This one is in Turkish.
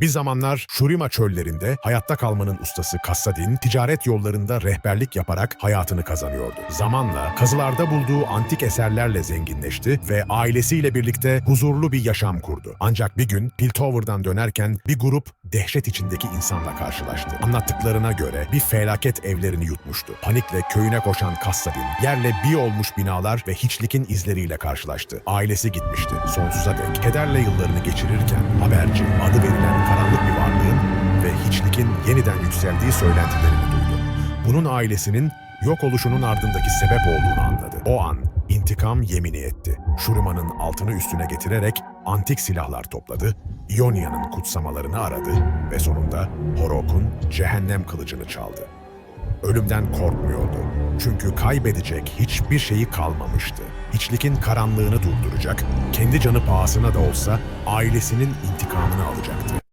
Bir zamanlar Şurima çöllerinde hayatta kalmanın ustası Kassadin, ticaret yollarında rehberlik yaparak hayatını kazanıyordu. Zamanla kazılarda bulduğu antik eserlerle zenginleşti ve ailesiyle birlikte huzurlu bir yaşam kurdu. Ancak bir gün Piltover'dan dönerken bir grup dehşet içindeki insanla karşılaştı. Anlattıklarına göre bir felaket evlerini yutmuştu. Panikle köyüne koşan Kassadin, yerle bir olmuş binalar ve hiçlikin izleriyle karşılaştı. Ailesi gitmişti. Sonsuza dek kederle yıllarını geçirirken yeniden yükseldiği söylentilerini duydu. Bunun ailesinin yok oluşunun ardındaki sebep olduğunu anladı. O an intikam yemini etti. Şurima'nın altını üstüne getirerek antik silahlar topladı, İonya'nın kutsamalarını aradı ve sonunda Horok'un cehennem kılıcını çaldı. Ölümden korkmuyordu. Çünkü kaybedecek hiçbir şeyi kalmamıştı. Hiçlikin karanlığını durduracak, kendi canı pahasına da olsa ailesinin intikamını alacaktı.